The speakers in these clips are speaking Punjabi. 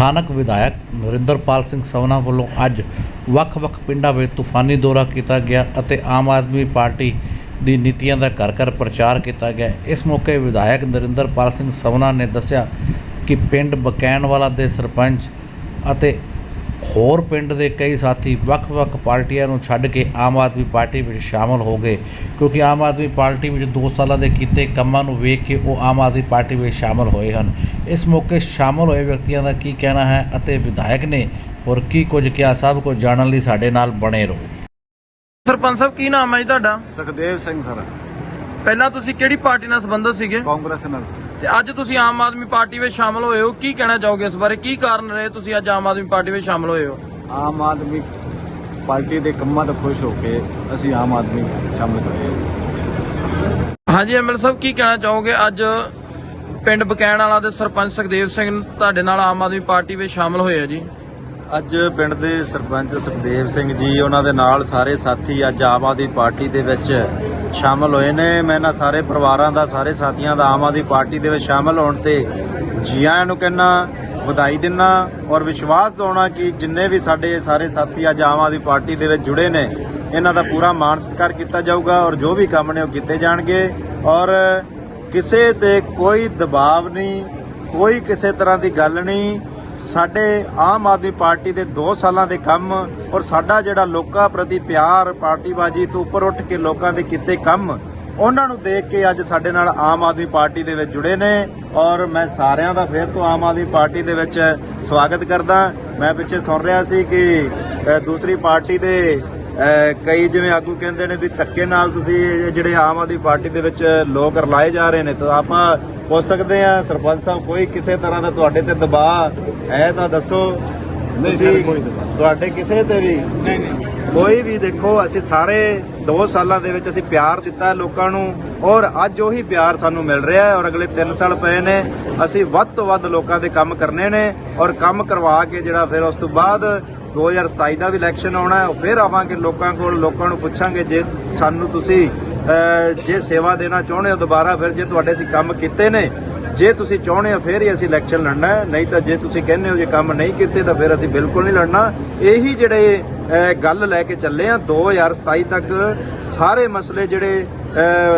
ਸਥਾਨਕ ਵਿਧਾਇਕ ਨਰਿੰਦਰਪਾਲ ਸਿੰਘ ਸਵਨਾ ਵੱਲੋਂ ਅੱਜ ਵੱਖ-ਵੱਖ ਪਿੰਡਾਂ ਵਿੱਚ ਤੂਫਾਨੀ ਦੌਰਾ ਕੀਤਾ ਗਿਆ ਅਤੇ ਆਮ ਆਦਮੀ ਪਾਰਟੀ ਦੀ ਨੀਤੀਆਂ ਦਾ ਘਰ ਘਰ ਪ੍ਰਚਾਰ ਕੀਤਾ ਗਿਆ। ਇਸ ਮੌਕੇ ਵਿਧਾਇਕ ਨਰਿੰਦਰਪਾਲ ਸਿੰਘ ਸਵਨਾ ਨੇ ਦੱਸਿਆ ਕਿ ਪਿੰਡ ਬਕੈਨਵਾਲਾ ਦੇ ਸਰਪੰਚ ਅਤੇ ਹੋਰ ਪਿੰਡ ਦੇ ਕਈ ਸਾਥੀ ਵੱਖ-ਵੱਖ ਪਾਰਟੀਆਂ ਨੂੰ ਛੱਡ ਕੇ ਆਮ ਆਦਮੀ ਪਾਰਟੀ ਵਿੱਚ ਸ਼ਾਮਲ ਹੋ ਗਏ ਕਿਉਂਕਿ ਆਮ ਆਦਮੀ ਪਾਰਟੀ ਵਿੱਚ 2 ਸਾਲਾਂ ਦੇ ਕੀਤੇ ਕੰਮਾਂ ਨੂੰ ਵੇਖ ਕੇ ਉਹ ਆਮ ਆਦਮੀ ਪਾਰਟੀ ਵਿੱਚ ਸ਼ਾਮਲ ਹੋਏ ਹਨ। ਇਸ ਮੌਕੇ ਸ਼ਾਮਲ ਹੋਏ ਵਿਅਕਤੀਆਂ ਦਾ ਕੀ ਕਹਿਣਾ ਹੈ ਅਤੇ ਵਿਧਾਇਕ ਨੇ ਹੋਰ ਕੀ ਕੁਝ ਕਿਹਾ ਸਭ ਕੁਝ ਜਾਣਨ ਲਈ ਸਾਡੇ ਨਾਲ ਬਣੇ ਰਹੋ। ਸਰਪੰਚ ਸਾਹਿਬ ਕੀ ਨਾਮ ਹੈ ਜੀ ਤੁਹਾਡਾ? ਸੁਖਦੇਵ ਸਿੰਘ ਸਰ। ਪਹਿਲਾਂ ਤੁਸੀਂ ਕਿਹੜੀ ਪਾਰਟੀ ਨਾਲ ਸੰਬੰਧਿਤ ਸੀਗੇ? ਕਾਂਗਰਸ ਨਾਲ। ਤੇ ਅੱਜ ਤੁਸੀਂ ਆਮ ਆਦਮੀ ਪਾਰਟੀ ਵਿੱਚ ਸ਼ਾਮਲ ਹੋਏ ਹੋ ਕੀ ਕਹਿਣਾ ਚਾਹੋਗੇ ਇਸ ਬਾਰੇ? ਕੀ ਕਾਰਨ ਰਹੇ ਤੁਸੀਂ ਅੱਜ ਆਮ ਆਦਮੀ ਪਾਰਟੀ ਵਿੱਚ ਸ਼ਾਮਲ ਹੋਏ ਹੋ? ਆਮ ਆਦਮੀ ਪਾਰਟੀ ਦੇ ਕੰਮਾਂ ਤੋਂ ਖੁਸ਼ ਹੋ ਕੇ ਅਸੀਂ ਆਮ ਆਦਮੀ ਸ਼ਾਮਿਲ ਹੋਏ ਹਾਂਜੀ ਐਮਐਲ ਸਾਹਿਬ ਕੀ ਕਹਿਣਾ ਚਾਹੋਗੇ? ਅੱਜ ਪਿੰਡ ਬਕੈਣ ਵਾਲਾ ਦੇ ਸਰਪੰਚ ਸੁਖਦੇਵ ਸਿੰਘ ਤੁਹਾਡੇ ਨਾਲ ਆਮ ਆਦਮੀ ਪਾਰਟੀ ਵਿੱਚ ਸ਼ਾਮਲ ਹੋਏ ਆ ਜੀ। ਅੱਜ ਪਿੰਡ ਦੇ ਸਰਪੰਚ ਸੁਖਦੇਵ ਸਿੰਘ ਜੀ ਉਹਨਾਂ ਦੇ ਨਾਲ ਸਾਰੇ ਸਾਥੀ ਅੱਜ ਆਮ ਆਦਮੀ ਪਾਰਟੀ ਦੇ ਵਿੱਚ ਸ਼ਾਮਲ ਹੋਏ ਨੇ। ਮੈਂ ਇਹਨਾਂ ਸਾਰੇ ਪਰਿਵਾਰਾਂ ਦਾ, ਸਾਰੇ ਸਾਥੀਆਂ ਦਾ, ਆਮ ਆਦਮੀ ਪਾਰਟੀ ਦੇ ਵਿੱਚ ਸ਼ਾਮਲ ਹੋਣ ਤੇ ਜੀ ਆਇਆਂ ਨੂੰ ਕਹਿਣਾ ਵਧਾਈ ਦਿੰਨਾ ਔਰ ਵਿਸ਼ਵਾਸ ਦਿਵਾਉਣਾ ਕਿ ਜਿੰਨੇ ਵੀ ਸਾਡੇ ਸਾਰੇ ਸਾਥੀ ਅੱਜ ਆਮ ਆਦਮੀ ਪਾਰਟੀ ਦੇ ਵਿੱਚ ਜੁੜੇ ਨੇ, ਇਹਨਾਂ ਦਾ ਪੂਰਾ ਮਾਣ ਸਤਿਕਾਰ ਕੀਤਾ ਜਾਊਗਾ ਔਰ ਜੋ ਵੀ ਕੰਮ ਨੇ ਉਹ ਕੀਤੇ ਜਾਣਗੇ। ਔਰ ਕਿਸੇ ਤੇ ਕੋਈ ਦਬਾਅ ਨਹੀਂ, ਕੋਈ ਕਿਸੇ ਤਰ੍ਹਾਂ ਦੀ ਗੱਲ ਨਹੀਂ ਸਾਡੇ ਆਮ ਆਦਮੀ ਪਾਰਟੀ ਦੇ 2 ਸਾਲਾਂ ਦੇ ਕੰਮ ਔਰ ਸਾਡਾ ਜਿਹੜਾ ਲੋਕਾਂ ਪ੍ਰਤੀ ਪਿਆਰ, ਪਾਰਟੀਬਾਜੀ ਤੋਂ ਉੱਪਰ ਉੱਠ ਕੇ ਲੋਕਾਂ ਦੇ ਕੀਤੇ ਕੰਮ, ਉਹਨਾਂ ਨੂੰ ਦੇਖ ਕੇ ਅੱਜ ਸਾਡੇ ਨਾਲ ਆਮ ਆਦਮੀ ਪਾਰਟੀ ਦੇ ਵਿੱਚ ਜੁੜੇ ਨੇ ਔਰ ਮੈਂ ਸਾਰਿਆਂ ਦਾ ਫਿਰ ਤੋਂ ਆਮ ਆਦਮੀ ਪਾਰਟੀ ਦੇ ਵਿੱਚ ਸਵਾਗਤ ਕਰਦਾ। ਮੈਂ ਪਿੱਛੇ ਸੁਣ ਰਿਹਾ ਸੀ ਕਿ ਦੂਸਰੀ ਪਾਰਟੀ ਦੇ ਕਈ ਜਿਵੇਂ ਆਗੂ ਕਹਿੰਦੇ ਨੇ ਵੀ ਧੱਕੇ ਨਾਲ ਤੁਸੀਂ ਜਿਹੜੇ ਆਮ ਆਦਮੀ ਪਾਰਟੀ ਦੇ ਵਿੱਚ ਲੋਕ ਰਲਾਏ ਜਾ ਰਹੇ ਨੇ ਤਾਂ ਆਪਾਂ ਪੁੱਛ ਸਕਦੇ ਆ ਸਰਪੰਚ ਸਾਹਿਬ ਕੋਈ ਕਿਸੇ ਤਰ੍ਹਾਂ ਦਾ ਤੁਹਾਡੇ ਤੇ ਦਬਾਅ ਹੈ ਤਾਂ ਦੱਸੋ। ਨਹੀਂ ਸਰ, ਕੋਈ ਦਬਾਅ। ਤੁਹਾਡੇ ਕਿਸੇ ਤੇ ਵੀ? ਨਹੀਂ ਨਹੀਂ। ਕੋਈ ਵੀ ਦੇਖੋ ਅਸੀਂ ਸਾਰੇ 2 ਸਾਲਾਂ ਦੇ ਵਿੱਚ ਅਸੀਂ ਪਿਆਰ ਦਿੱਤਾ ਲੋਕਾਂ ਨੂੰ ਔਰ ਅੱਜ ਉਹੀ ਪਿਆਰ ਸਾਨੂੰ ਮਿਲ ਰਿਹਾ ਹੈ ਔਰ ਅਗਲੇ 3 ਸਾਲ ਪਏ ਨੇ ਅਸੀਂ ਵੱਧ ਤੋਂ ਵੱਧ ਲੋਕਾਂ ਦੇ ਕੰਮ ਕਰਨੇ ਨੇ ਔਰ ਕੰਮ ਕਰਵਾ ਕੇ ਜਿਹੜਾ ਫਿਰ ਉਸ ਤੋਂ ਬਾਅਦ 2027 ਦਾ ਵੀ ਇਲੈਕਸ਼ਨ ਆਉਣਾ ਹੈ ਫਿਰ ਆਵਾਂਗੇ ਲੋਕਾਂ ਕੋਲ, ਲੋਕਾਂ ਨੂੰ ਪੁੱਛਾਂਗੇ ਜੇ ਸਾਨੂੰ ਤੁਸੀਂ ਜੇ ਸੇਵਾ ਦੇਣਾ ਚਾਹੁੰਦੇ ਹੋ ਦੁਬਾਰਾ, ਫਿਰ ਜੇ ਤੁਹਾਡੇ ਅਸੀਂ ਕੰਮ ਕੀਤੇ ਨੇ, ਜੇ ਤੁਸੀਂ ਚਾਹੁੰਦੇ ਹੋ ਫਿਰ ਹੀ ਅਸੀਂ ਇਲੈਕਸ਼ਨ ਲੜਨਾ ਹੈ, ਨਹੀਂ ਤਾਂ ਜੇ ਤੁਸੀਂ ਕਹਿੰਦੇ ਹੋ ਜੇ ਕੰਮ ਨਹੀਂ ਕੀਤੇ ਤਾਂ ਫਿਰ ਅਸੀਂ ਬਿਲਕੁਲ ਨਹੀਂ ਲੜਨਾ। ਇਹੀ ਜਿਹੜੇ ਗੱਲ ਲੈ ਕੇ ਚੱਲੇ ਆ 2027 ਤੱਕ ਸਾਰੇ ਮਸਲੇ ਜਿਹੜੇ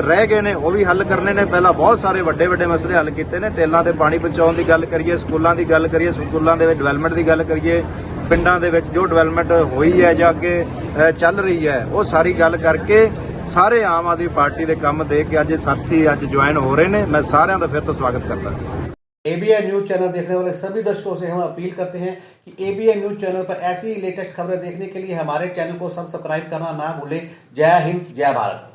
ਰਹਿ ਗਏ ਨੇ, ਉਹ ਵੀ ਹੱਲ ਕਰਨੇ ਨੇ। ਪਹਿਲਾਂ ਬਹੁਤ ਸਾਰੇ ਵੱਡੇ ਵੱਡੇ ਮਸਲੇ ਹੱਲ ਕੀਤੇ ਨੇ, ਟੇਲਾਂ ਤੇ ਪਾਣੀ ਪਹੁੰਚਾਉਣ ਦੀ ਗੱਲ ਕਰੀਏ, ਸਕੂਲਾਂ ਦੀ ਗੱਲ ਕਰੀਏ, ਸਕੂਲਾਂ ਦੇ ਵਿੱਚ ਡਿਵੈਲਪਮੈਂਟ ਦੀ ਗੱਲ ਕਰੀਏ ਪਿੰਡਾਂ ਦੇ ਵਿੱਚ ਜੋ ਡਿਵੈਲਪਮੈਂਟ ਹੋਈ ਹੈ ਜਾਂ ਅੱਗੇ ਅਹ, ਚੱਲ ਰਹੀ ਹੈ ਉਹ ਸਾਰੀ ਗੱਲ ਕਰਕੇ ਸਾਰੇ ਆਮ ਆਦਮੀ ਪਾਰਟੀ ਦੇ ਕੰਮ ਦੇਖ ਕੇ ਅੱਜ ਸਾਥੀ ਅੱਜ ਜੁਆਇਨ ਹੋ ਰਹੇ ਨੇ ਮੈਂ ਸਾਰਿਆਂ ਦਾ ਫਿਰ ਤੋਂ ਸਵਾਗਤ ਕਰਦਾ एबीएन न्यूज चैनल देखने वाले सभी दर्शकों से हम अपील करते हैं कि एबीएन न्यूज चैनल पर ऐसी ही लेटेस्ट खबरें देखने के लिए हमारे चैनल को सब्सक्राइब करना ना भूलें जय हिंद जय भारत